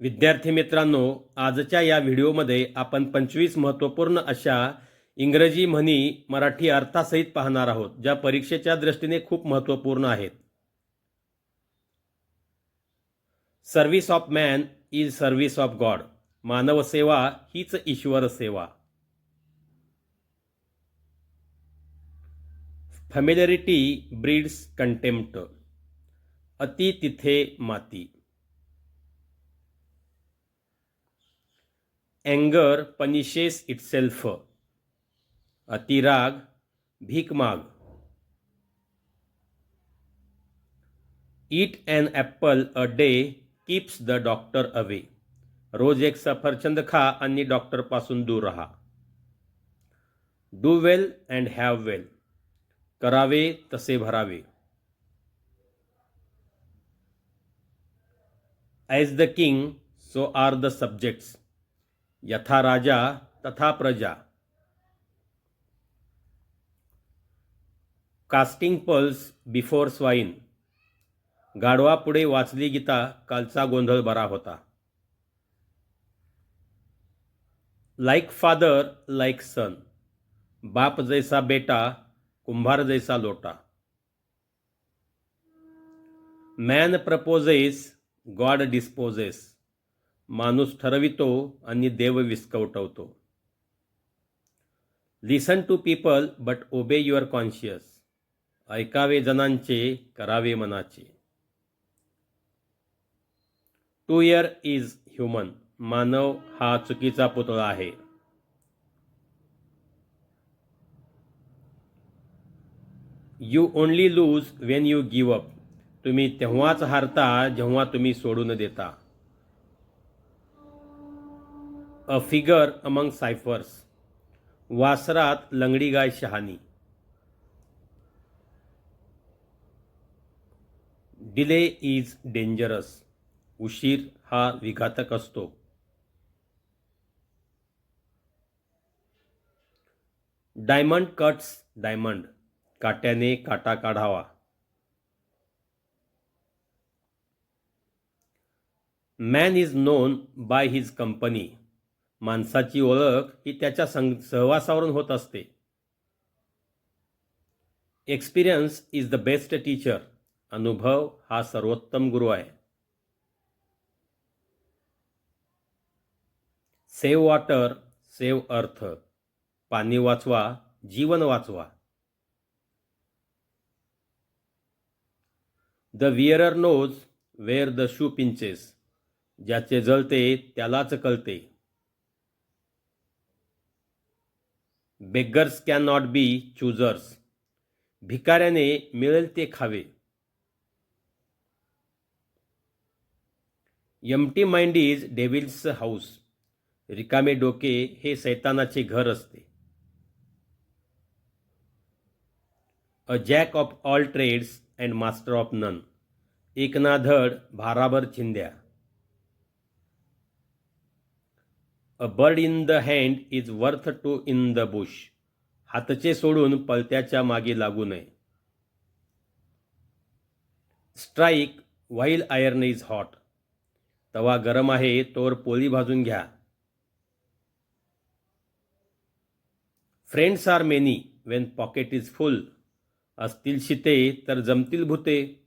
विद्यार्थी मित्रांनो आजच्या या व्हिडिओमध्ये आपण पंचवीस महत्त्वपूर्ण अशा इंग्रजी म्हणी मराठी अर्थासहित पाहणार आहोत ज्या परीक्षेच्या दृष्टीने खूप महत्त्वपूर्ण आहेत. Service of man is service of god मानव सेवा हीच ईश्वर सेवा. फॅमिलॅरिटी ब्रीड्स कंटेम्प्ट अति तिथे माती. अँगर पनिशेस इटसेल्फ अतिराग भीक माग. Eat an apple a day keeps the doctor away रोज एक सफरचंद खा आणि डॉक्टरपासून दूर राहा. Do well and have well करावे, तसे भरावे. As the king so are the subjects यथा राजा तथा प्रजा. Casting pearls before swine. गाढवा पुढे वाचली गीता कालचा गोंधळ बरा होता. लाईक फादर लाईक सन बाप जैसा बेटा कुंभार जैसा लोटा. मॅन प्रपोजेस गॉड डिस्पोजेस माणूस ठरवितो आणि देव विस्कवटवतो. Listen to people but obey your conscious ऐकावे जनांचे करावे मनाचे. टू इयर इज ह्युमन मानव हा चुकीचा पुतळा आहे. You only lose when you give up तुम्ही तेव्हाच हारता जेव्हा तुम्ही सोडून देता. अ फिगर अमंग सायफर्स वासरात लंगडी गाय शहाणी. डिले इज डेंजरस उशीर हा विघातक असतो. डायमंड कट्स डायमंड काट्याने काटा काढावा. Man is known by his company माणसाची ओळख ही त्याच्या सं सहवासावरून होत असते. Experience is the best teacher अनुभव हा सर्वोत्तम गुरु आहे. सेव्ह वॉटर सेव्ह अर्थ पाणी वाचवा जीवन वाचवा. The wearer knows where the shoe pinches ज्याचे जळते त्यालाच कळते. Beggars can not be choosers भिकाऱ्याने मिळेल ते खावे. Empty mind is devil's house रिकामे डोके हे सैतानाचे घर असते. A jack of all trades and master of none एकनाधड भाराभर चिंध्या a bird in the hand is worth two in the bush हातचे सोडून पळत्याच्या मागे लागू नये. Strike while iron is hot तवा गरम आहे तोवर पोळी भाजून घ्या. Friends are many when pocket is full असतील शिते तर जमतील भूते.